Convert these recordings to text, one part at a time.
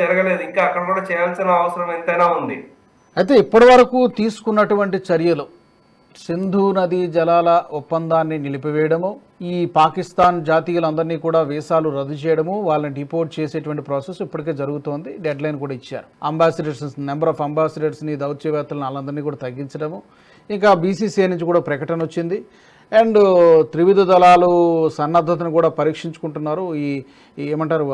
జరగలేదు. ఇంకా అక్కడ కూడా చేయాల్సిన అవసరం ఎంతైనా ఉంది. అయితే ఇప్పటి వరకు తీసుకున్నటువంటి చర్యలు సింధు నదీ జలాల ఒప్పందాన్ని నిలిపివేయడము ఈ పాకిస్తాన్ జాతీయులందరినీ కూడా వీసాలు రద్దు చేయడము వాళ్ళని డిపోర్ట్ చేసేటువంటి ప్రాసెస్ ఇప్పటికే జరుగుతోంది. డెడ్ లైన్ కూడా ఇచ్చారు. అంబాసిడర్స్ నెంబర్ ఆఫ్ అంబాసిడర్స్ని దౌత్యవేత్తలను వాళ్ళందరినీ కూడా తగ్గించడము. ఇంకా బీసీసీఐ నుంచి కూడా ప్రకటన వచ్చింది. అండ్ త్రివిధ దళాలు సన్నద్ధతను కూడా పరీక్షించుకుంటున్నారు. ఈ ఏమంటారు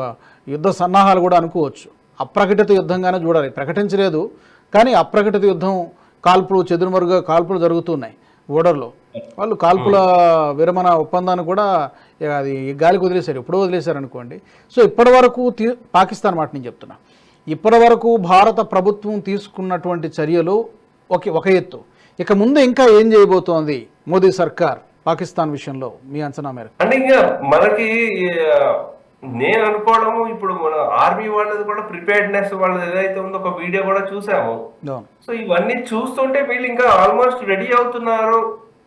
యుద్ధ సన్నాహాలు కూడా అనుకోవచ్చు. అప్రకటిత యుద్ధంగానే చూడాలి. ప్రకటించలేదు కానీ అప్రకటిత యుద్ధం కాల్పులు చెదురుమరుగా కాల్పులు జరుగుతున్నాయి ఓడర్లో. వాళ్ళు కాల్పుల విరమణ ఒప్పందాన్ని కూడా అది గాలికి వదిలేశారు ఎప్పుడో వదిలేశారు అనుకోండి. సో ఇప్పటి వరకు పాకిస్తాన్ మాట నేను చెప్తున్నా. ఇప్పటి వరకు భారత ప్రభుత్వం తీసుకున్నటువంటి చర్యలు ఒక ఒక ఎత్తు. ఇక ముందు ఇంకా ఏం చేయబోతోంది మోదీ సర్కార్ పాకిస్తాన్ విషయంలో? మీ అంచనా మేరకు. అంటే ఇంకా మనకి నేను అనుకోవడము ఇప్పుడు మన ఆర్మీ వాళ్ళది కూడా ప్రిపేర్డ్నెస్ వాళ్ళది ఏదైతే ఉందో ఒక వీడియో కూడా చూసాము. సో ఇవన్నీ చూస్తుంటే వీళ్ళు ఇంకా ఆల్మోస్ట్ రెడీ అవుతున్నారు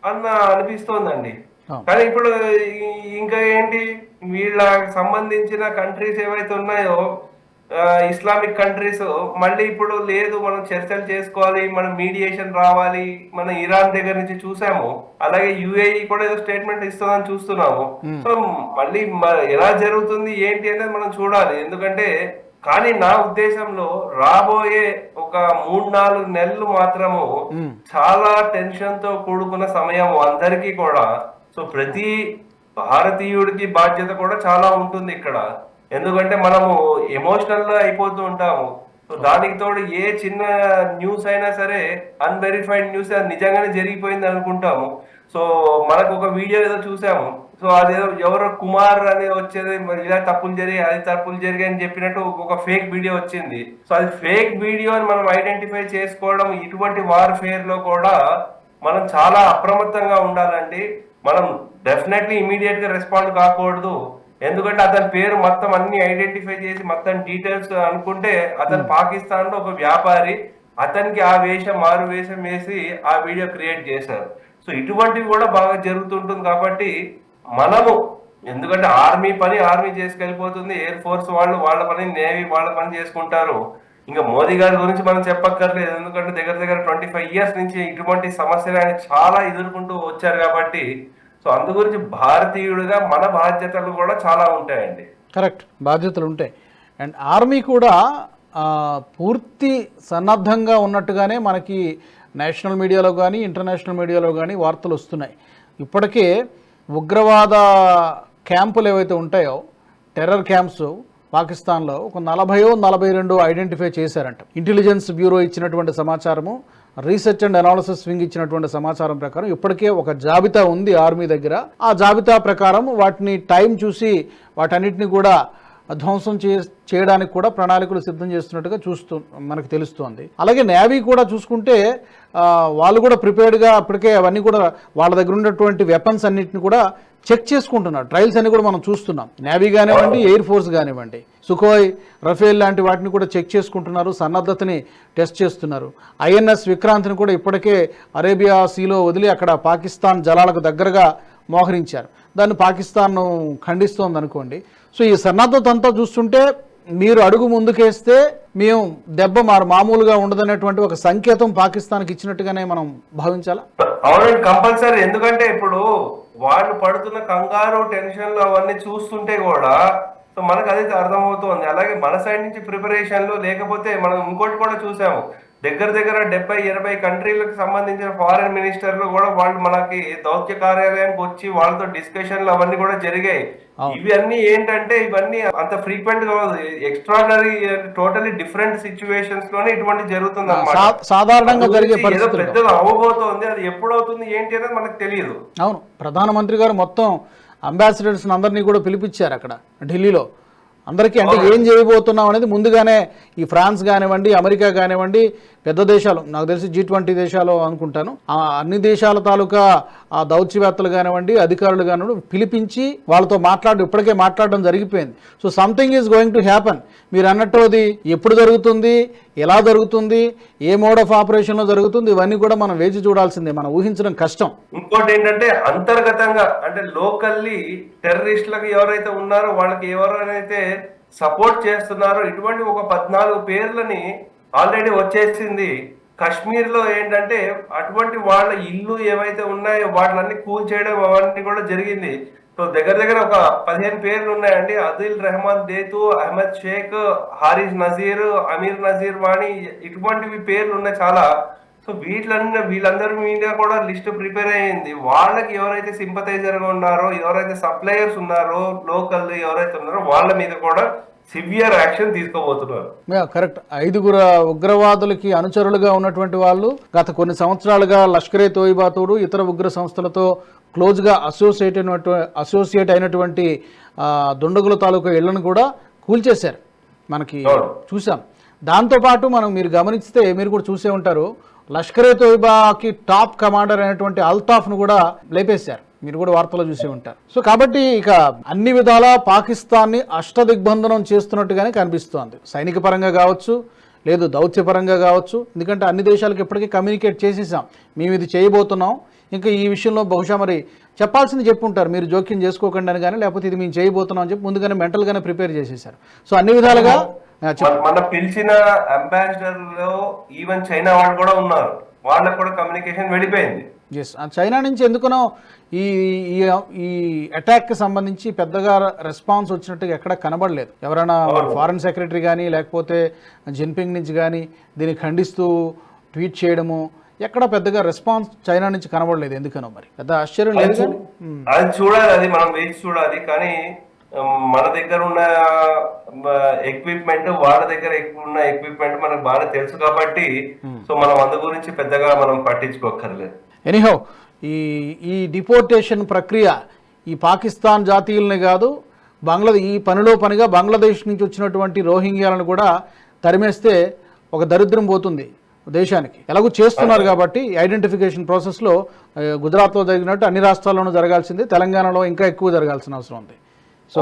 అన్న అనిపిస్తోందండి. కానీ ఇప్పుడు ఇంకా ఏంటి వీళ్ళ సంబంధించిన కంట్రీస్ ఏవైతే ఉన్నాయో ఇస్లామిక్ కంట్రీస్ మళ్ళీ ఇప్పుడు లేదు మనం చర్చలు చేసుకోవాలి మనం మీడియేషన్ రావాలి మనం ఇరాన్ దగ్గర నుంచి చూసాము. అలాగే యుఏఈ కూడా ఏదో స్టేట్మెంట్ ఇస్తుందని చూస్తున్నాము. సో మళ్ళీ ఎలా జరుగుతుంది ఏంటి అనేది మనం చూడాలి. ఎందుకంటే కానీ నా ఉద్దేశంలో రాబోయే ఒక మూడు నాలుగు నెలలు మాత్రము. చాలా టెన్షన్తో కూడుకున్న సమయం అందరికీ కూడా. సో ప్రతి భారతీయుడికి బాధ్యత కూడా చాలా ఉంటుంది ఇక్కడ. ఎందుకంటే మనము ఎమోషనల్గా అయిపోతూ ఉంటాము. సో దానికి తోడు ఏ చిన్న న్యూస్ అయినా సరే అన్వెరిఫైడ్ న్యూస్ అది నిజంగానే జరిగిపోయింది అనుకుంటాము. సో మనకు ఒక వీడియో ఏదో చూసాము. సో అదేదో ఎవరో కుమార్ అనేది వచ్చేది మరి ఇలా తప్పులు జరిగి అది తప్పులు జరిగాయి అని చెప్పినట్టు ఒక ఫేక్ వీడియో వచ్చింది. సో అది ఫేక్ వీడియో అని మనం ఐడెంటిఫై చేసుకోవడం ఇటువంటి వార్ఫేర్లో కూడా మనం చాలా అప్రమత్తంగా ఉండాలండి. మనం డెఫినెట్లీ ఇమీడియట్గా రెస్పాండ్ కాకూడదు. ఎందుకంటే అతని పేరు మొత్తం అన్ని ఐడెంటిఫై చేసి మొత్తం డీటెయిల్స్ అనుకుంటే అతను పాకిస్తాన్లో ఒక వ్యాపారి అతనికి ఆ వేషం మారు వేషం వేసి ఆ వీడియో క్రియేట్ చేశారు. సో ఇటువంటివి కూడా బాగా జరుగుతుంటుంది కాబట్టి మనము ఎందుకంటే ఆర్మీ పని ఆర్మీ చేసుకెళ్ళిపోతుంది ఎయిర్ ఫోర్స్ వాళ్ళు వాళ్ళ పని నేవీ వాళ్ళ పని చేసుకుంటారు. ఇంకా మోదీ గారి గురించి మనం చెప్పక్కర్లేదు ఎందుకంటే దగ్గర దగ్గర ట్వంటీ ఫైవ్ ఇయర్స్ నుంచి ఇటువంటి సమస్యలు ఆయన చాలా ఎదుర్కొంటూ వచ్చారు కాబట్టి సో అందు గురించి భారతీయుడిగా మన బాధ్యతలు కూడా చాలా ఉంటాయండి. కరెక్ట్. బాధ్యతలు ఉంటాయి. అండ్ ఆర్మీ కూడా పూర్తి సన్నద్ధంగా ఉన్నట్టుగానే మనకి నేషనల్ మీడియాలో కానీ ఇంటర్నేషనల్ మీడియాలో కానీ వార్తలు వస్తున్నాయి. ఇప్పటికే ఉగ్రవాద క్యాంపులు ఏవైతే ఉంటాయో టెర్రర్ క్యాంప్స్ పాకిస్తాన్లో ఒక నలభయో నలభై రెండు ఐడెంటిఫై చేశారంట. ఇంటెలిజెన్స్ బ్యూరో ఇచ్చినటువంటి సమాచారము రీసెర్చ్ అండ్ అనాలిసిస్ వింగ్ ఇచ్చినటువంటి సమాచారం ప్రకారం ఇప్పటికే ఒక జాబితా ఉంది ఆర్మీ దగ్గర. ఆ జాబితా ప్రకారం వాటిని టైం చూసి వాటన్నిటిని కూడా ధ్వంసం చే చేయడానికి కూడా ప్రణాళికలు సిద్ధం చేస్తున్నట్టుగా చూస్తూ మనకు తెలుస్తోంది. అలాగే నేవీ కూడా చూసుకుంటే వాళ్ళు కూడా ప్రిపేర్డ్గా అప్పటికే అవన్నీ కూడా వాళ్ళ దగ్గర ఉన్నటువంటి వెపన్స్ అన్నిటిని కూడా చెక్ చేసుకుంటున్నారు. ట్రయల్స్ అన్ని కూడా మనం చూస్తున్నాం. నేవీ కానివ్వండి ఎయిర్ ఫోర్స్ కానివ్వండి. సుకోయ్ రఫేల్ లాంటి వాటిని కూడా చెక్ చేసుకుంటున్నారు. సన్నద్ధతని టెస్ట్ చేస్తున్నారు. ఐఎన్ఎస్ విక్రాంత్ని కూడా ఇప్పటికే అరేబియా సీలో వదిలి అక్కడ పాకిస్తాన్ జలాలకు దగ్గరగా మోహరించారు. దాన్ని పాకిస్తాన్ ఖండిస్తోంది అనుకోండి సో ఈ సన్నద్ధత అంతా చూస్తుంటే మీరు అడుగు ముందుకేస్తే మేము దెబ్బ మారు మామూలుగా ఉండదనేటువంటి ఒక సంకేతం పాకిస్తాన్కి ఇచ్చినట్టుగానే మనం భావించాలా? అవునండి కంపల్సరీ. ఎందుకంటే ఇప్పుడు వాళ్ళు పడుతున్న కంగారు టెన్షన్లు అవన్నీ చూస్తుంటే కూడా సో మనకు అదైతే అర్థమవుతోంది. అలాగే మన సైడ్ నుంచి ప్రిపరేషన్లు లేకపోతే మనం ఇంకోటి కూడా చూసాము. దగ్గర దగ్గర డెబ్బై ఎనభై కంట్రీలకు సంబంధించిన ఫారిన్ మినిస్టర్లు కూడా వాళ్ళు మనకి దౌత్య కార్యాలయానికి వచ్చి వాళ్ళతో డిస్కషన్లు అవన్నీ కూడా జరిగాయి. ఇవి అన్ని ఏంటంటే ఇవన్నీ అంత ఫ్రీక్వెంట్గా ఎక్స్ట్రాడనరీ టోటలీ డిఫరెంట్ సిచ్యువేషన్స్లోనే ఇటువంటి జరుగుతుంది అన్నమాట సా- సాధారణంగా జరిగే ఏదో పెద్దది అవ్వబోతోంది అది ఎప్పుడు అవుతుంది ఏంటి అనేది మనకు తెలియదు. అవును. ప్రధానమంత్రి గారు మొత్తం అంబాసిడర్స్ అందరినీ కూడా పిలిపించారు అక్కడ ఢిల్లీలో. అందరికీ అంటే ఏం చేయబోతున్నాం అనేది ముందుగానే ఈ ఫ్రాన్స్ కానివ్వండి అమెరికా కానివ్వండి పెద్ద దేశాలు నాకు తెలిసి జీ ట్వంటీ దేశాలు అనుకుంటాను. ఆ అన్ని దేశాల తాలూకా ఆ దౌత్యవేత్తలు కానివ్వండి అధికారులు కానివ్వండి పిలిపించి వాళ్ళతో మాట్లాడి ఇప్పటికే మాట్లాడడం జరిగిపోయింది. So something is going to happen మీరు అన్నట్టు అది ఎప్పుడు జరుగుతుంది ఎలా జరుగుతుంది ఏ మోడ్ ఆఫ్ ఆపరేషన్లో జరుగుతుంది ఇవన్నీ కూడా మనం వేచి చూడాల్సిందే. మనం ఊహించడం కష్టం. ఇంకోటి ఏంటంటే అంతర్గతంగా అంటే లోకల్లీ టెర్రరిస్టులకు ఎవరైతే ఉన్నారో వాళ్ళకి ఎవరైతే సపోర్ట్ చేస్తున్నారో ఇటువంటి ఒక పద్నాలుగు పేర్లని ఆల్రెడీ వచ్చేసింది. కశ్మీర్లో ఏంటంటే అటువంటి వాళ్ళ ఇల్లు ఏవైతే ఉన్నాయో వాటిలన్నీ కూల్ చేయడం అవన్నీ కూడా జరిగింది. సో దగ్గర దగ్గర ఒక పదిహేను పేర్లు ఉన్నాయండి. అదిల్ రెహమాన్ దేతు అహ్మద్ షేక్ హారిస్ నజీర్ అమీర్ నజీర్ వాణి ఇటువంటివి పేర్లు ఉన్నాయి చాలా. సో వీటిలన్నీ వీళ్ళందరి మీద కూడా లిస్ట్ ప్రిపేర్ అయ్యింది. వాళ్ళకి ఎవరైతే సింపతైజర్గా ఉన్నారో ఎవరైతే సప్లయర్స్ ఉన్నారో లోకల్ ఎవరైతే ఉన్నారో వాళ్ళ మీద కూడా సివియర్ యాక్షన్ తీసుకోబోతున్నారు. కరెక్ట్. ఐదుగురు ఉగ్రవాదులకి అనుచరులుగా ఉన్నటువంటి వాళ్ళు గత కొన్ని సంవత్సరాలుగా లష్కరే తోయిబాతోడు ఇతర ఉగ్ర సంస్థలతో క్లోజ్గా అసోసియేట్ అయినటు అసోసియేట్ అయినటువంటి దుండగుల తాలూకా ఇళ్ళను కూడా కూల్చేశారు. మనకి. చూసాం. దాంతోపాటు మనం మీరు గమనిస్తే మీరు కూడా చూసే ఉంటారు లష్కరే తోయిబాకి టాప్ కమాండర్ అయినటువంటి అల్తాఫ్ను కూడా లేపేశారు. మీరు కూడా వార్తలో చూసే ఉంటారు. సో కాబట్టి ఇక అన్ని విధాలా పాకిస్తాన్ని అష్టదిగ్బంధనం చేస్తున్నట్టుగానే కనిపిస్తోంది. సైనిక పరంగా కావచ్చు లేదు దౌత్యపరంగా కావచ్చు ఎందుకంటే అన్ని దేశాలకు ఇప్పటికీ కమ్యూనికేట్ చేసేసాం. మేము ఇది చేయబోతున్నాం. ఇంకా ఈ విషయంలో బహుశా మరి చెప్పాల్సింది చెప్పుంటారు. మీరు జోక్యం చేసుకోకండి అని కానీ లేకపోతే ఇది మేము చేయబోతున్నాం అని చెప్పి ముందుగానే మెంటల్గానే ప్రిపేర్ చేసేసారు. సో అన్ని విధాలుగా మన పిలిచిన అంబాసిడర్లో ఈవెన్ చైనా వాళ్ళు కూడా ఉన్నారు. వాళ్ళకు కూడా కమ్యూనికేషన్ వెళ్ళిపోయింది. ఎస్ చైనా నుంచి ఎందుకనో ఈ ఈ అటాక్కి సంబంధించి పెద్దగా రెస్పాన్స్ వచ్చినట్టుగా ఎక్కడ కనబడలేదు. ఎవరైనా ఫారెన్ సెక్రటరీ కానీ లేకపోతే జిన్పింగ్ నుంచి కానీ దీన్ని ఖండిస్తూ ట్వీట్ చేయడము ఎక్కడ పెద్దగా రెస్పాన్స్ చైనా నుంచి కనబడలేదు ఎందుకనో మరి. పెద్ద ఆశ్చర్యం లేదు. అది చూడాలి అది మనం వేసి చూడాలి. కానీ మన దగ్గర ఉన్న ఎక్విప్మెంట్ వాళ్ళ దగ్గర ఉన్న ఎక్విప్మెంట్ మనకు బాగా తెలుసు కాబట్టి సో మనం అందు గురించి పెద్దగా మనం పట్టించుకోకర్లేదు ఎనీహౌ ఈ ఈ డిపోర్టేషన్ ప్రక్రియ ఈ పాకిస్తాన్ జాతీయుల్ని కాదు బంగ్లాదేశ్ ఈ పనిలో పనిగా బంగ్లాదేశ్ నుంచి వచ్చినటువంటి రోహింగ్యాలను కూడా తరిమేస్తే ఒక దరిద్రం పోతుంది దేశానికి. ఎలాగో చేస్తున్నారు కాబట్టి ఐడెంటిఫికేషన్ ప్రాసెస్లో గుజరాత్లో జరిగినట్టు అన్ని రాష్ట్రాల్లోనూ జరగాల్సింది తెలంగాణలో ఇంకా ఎక్కువ జరగాల్సిన అవసరం ఉంది. సో